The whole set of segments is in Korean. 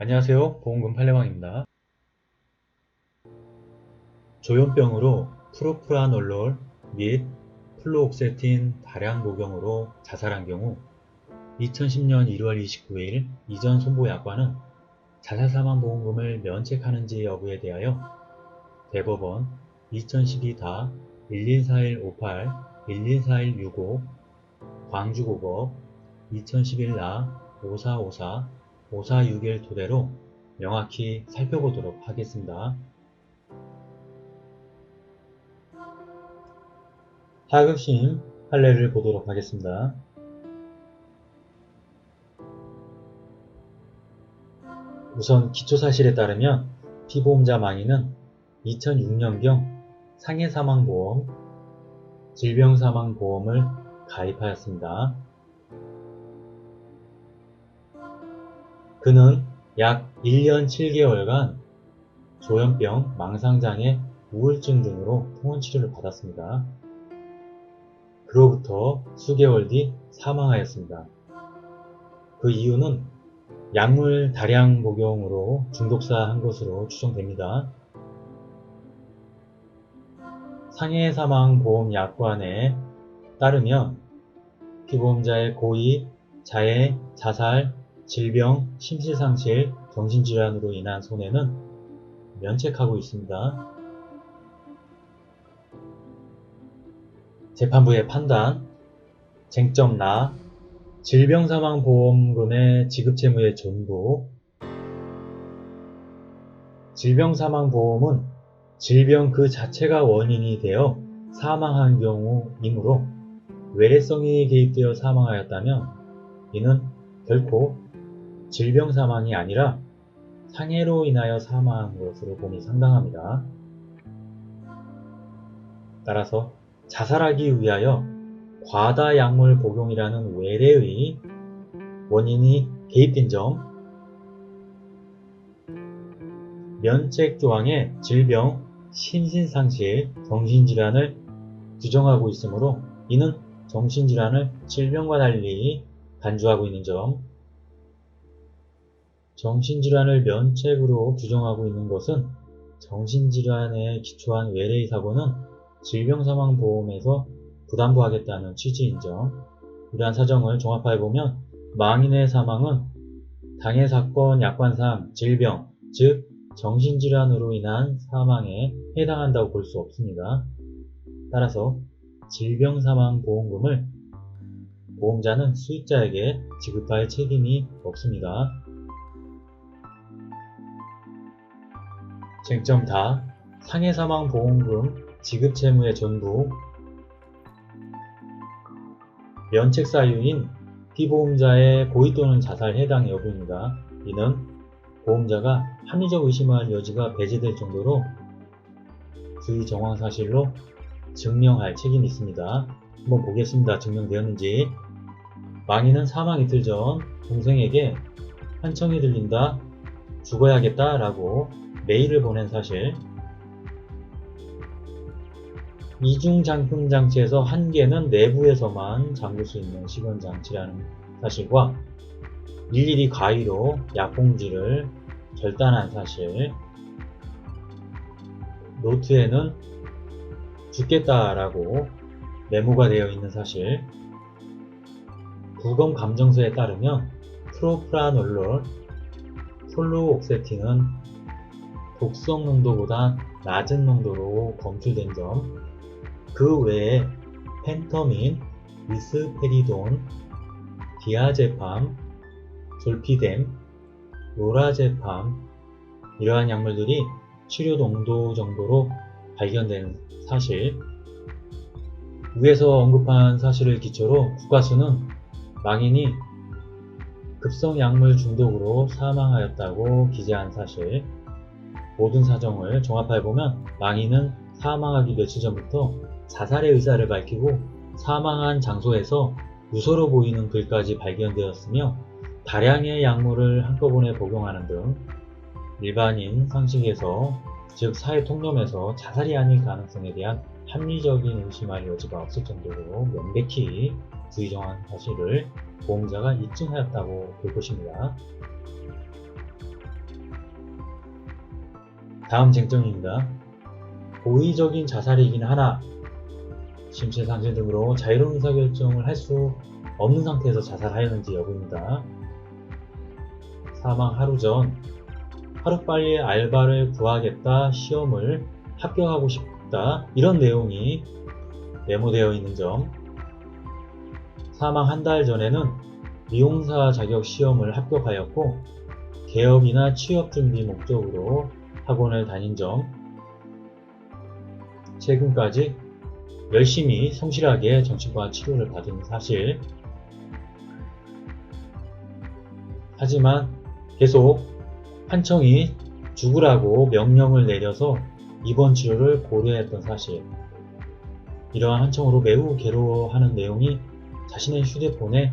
안녕하세요. 보험금 팔례방입니다. 조현병으로 프로프라놀롤 및 플로옥세틴 다량 복용으로 자살한 경우 2010년 1월 29일 이전 손보약관은 자살사망보험금을 면책하는지 여부에 대하여 대법원 2012다 114158, 114165, 광주고법 2011나 5454, 5461 토대로 명확히 살펴보도록 하겠습니다. 하급심 판례를 보도록 하겠습니다. 우선 기초사실에 따르면 피보험자 망인은 2006년경 상해사망보험, 질병사망보험을 가입하였습니다. 그는 약 1년 7개월간 조현병, 망상장애, 우울증 등으로 통원 치료를 받았습니다. 그로부터 수개월 뒤 사망하였습니다. 그 이유는 약물 다량 복용으로 중독사한 것으로 추정됩니다. 상해 사망 보험 약관에 따르면 피보험자의 고의, 자해, 자살, 질병, 심실상실, 정신질환으로 인한 손해는 면책하고 있습니다. 재판부의 판단, 쟁점 나, 질병사망보험금의 지급채무의 전부, 질병사망보험은 질병 그 자체가 원인이 되어 사망한 경우이므로 외래성이 개입되어 사망하였다면 이는 결코 질병 사망이 아니라 상해로 인하여 사망한 것으로 봄이 상당합니다. 따라서 자살하기 위하여 과다 약물 복용이라는 외래의 원인이 개입된 점, 면책 조항에 질병, 심신상실, 정신질환을 규정하고 있으므로 이는 정신질환을 질병과 달리 간주하고 있는 점, 정신질환을 면책으로 규정하고 있는 것은 정신질환에 기초한 외래의 사고는 질병사망보험에서 부담부하겠다는 취지인 점. 이러한 사정을 종합해보면 망인의 사망은 당해 사건 약관상 질병, 즉 정신질환으로 인한 사망에 해당한다고 볼 수 없습니다. 따라서 질병사망보험금을 보험자는 수익자에게 지급할 책임이 없습니다. 쟁점 다 상해사망보험금 지급채무의 전부 면책 사유인 피보험자의 고의 또는 자살 해당 여부입니다. 이는 보험자가 합리적 의심할 여지가 배제될 정도로 주의 정황 사실로 증명할 책임이 있습니다. 한번 보겠습니다. 증명되었는지. 망인은 사망 이틀 전 동생에게 한청이 들린다, 죽어야겠다 라고 메일을 보낸 사실. 이중 잠금 장치에서 한 개는 내부에서만 잠글 수 있는 시건 장치라는 사실과 일일이 가위로 약봉지를 절단한 사실. 노트에는 죽겠다라고 메모가 되어 있는 사실. 부검 감정서에 따르면 프로프라놀롤, 폴로옥세틴은 독성 농도보다 낮은 농도로 검출된 점, 그 외에 펜터민, 리스페리돈, 디아제팜, 졸피뎀, 로라제팜 이러한 약물들이 치료 농도 정도로 발견된 사실. 위에서 언급한 사실을 기초로 국가수는 망인이 급성 약물 중독으로 사망하였다고 기재한 사실 모든 사정을 종합해보면 망인은 사망하기 며칠 전부터 자살의 의사를 밝히고 사망한 장소에서 유서로 보이는 글까지 발견되었으며 다량의 약물을 한꺼번에 복용하는 등 일반인 상식에서 즉 사회 통념에서 자살이 아닐 가능성에 대한 합리적인 의심할 여지가 없을 정도로 명백히 부의정한 사실을 보험자가 입증하였다고 볼 것입니다. 다음 쟁점입니다. 고의적인 자살이긴 하나 심실상실 등으로 자유로운 의사결정을 할 수 없는 상태에서 자살하였는지 여부입니다. 사망 하루 전 하루빨리 알바를 구하겠다 시험을 합격하고 싶다 이런 내용이 메모되어 있는 점 사망 한 달 전에는 미용사 자격 시험을 합격하였고 개업이나 취업 준비 목적으로 학원을 다닌 점. 최근까지 열심히 성실하게 정신과 치료를 받은 사실. 하지만 계속 판청이 죽으라고 명령을 내려서 입원 치료를 고려했던 사실. 이러한 한청으로 매우 괴로워하는 내용이 자신의 휴대폰에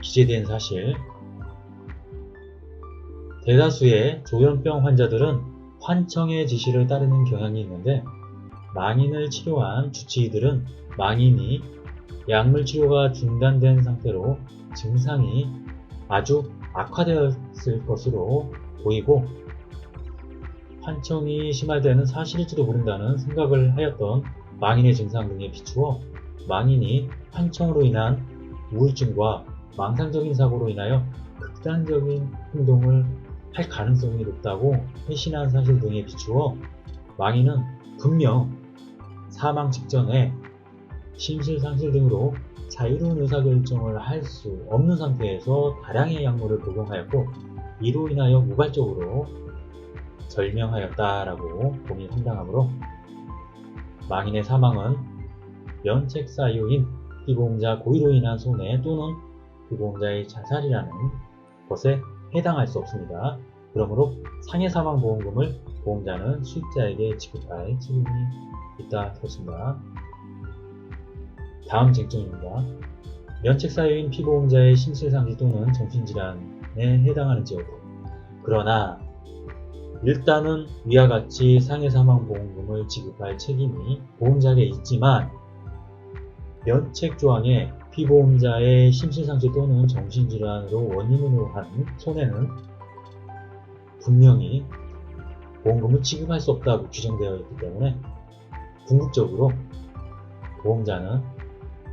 기재된 사실 대다수의 조현병 환자들은 환청의 지시를 따르는 경향이 있는데 망인을 치료한 주치의들은 망인이 약물 치료가 중단된 상태로 증상이 아주 악화되었을 것으로 보이고 환청이 심할 때는 사실일지도 모른다는 생각을 하였던 망인의 증상 등에 비추어 망인이 환청으로 인한 우울증과 망상적인 사고로 인하여 극단적인 행동을 할 가능성이 높다고 회신한 사실 등에 비추어 망인은 분명 사망 직전에 심실상실 등으로 자유로운 의사결정을 할 수 없는 상태에서 다량의 약물을 복용하였고 이로 인하여 우발적으로 절명하였다라고 봄이 상당하므로 망인의 사망은 면책 사유인 피보험자 고의로 인한 손해 또는 피보험자의 자살이라는 것에 해당할 수 없습니다. 그러므로 상해 사망 보험금을 보험자는 수익자에게 지급할 책임이 있다 것입니다. 다음 쟁점입니다. 면책 사유인 피보험자의 심실상실 또는 정신질환에 해당하는지 여부. 그러나 일단은 위와 같이 상해 사망 보험금을 지급할 책임이 보험자에게 있지만 면책 조항에 피보험자의 심실상실 또는 정신질환으로 원인으로 한 손해는 분명히 보험금을 지급할 수 없다고 규정되어 있기 때문에 궁극적으로 보험자는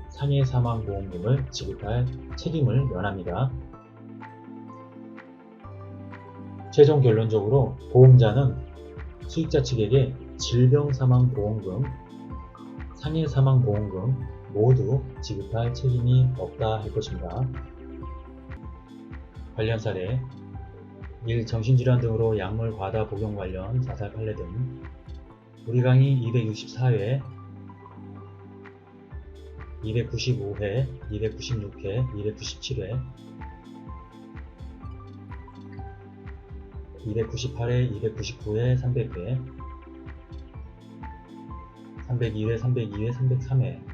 상해 사망 보험금을 지급할 책임을 면합니다. 최종 결론적으로 보험자는 수익자 측에게 질병 사망 보험금, 상해 사망 보험금 모두 지급할 책임이 없다 할 것입니다. 관련 사례 1. 정신질환 등으로 약물 과다 복용 관련 자살 판례 등 우리 강의 264회 295회, 296회, 297회, 298회, 299회, 300회, 302회, 302회, 303회,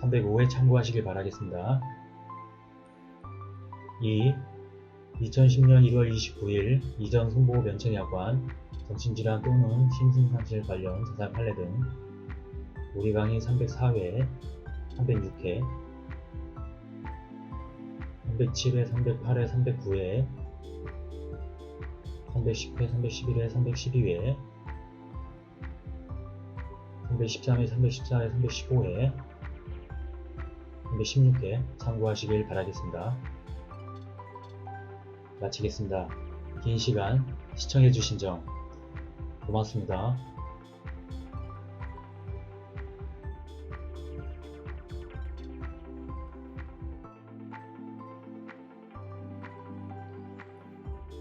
305회 참고하시길 바라겠습니다. 2. 2010년 1월 29일 이전 손보 면책약관 정신질환 또는 심신상실 관련 자살 판례 등 우리 강의 304회, 306회, 307회, 308회, 309회, 310회, 311회, 312회, 313회, 314회, 315회, 316회 참고하시길 바라겠습니다. 마치겠습니다. 긴 시간 시청해주신 점 고맙습니다.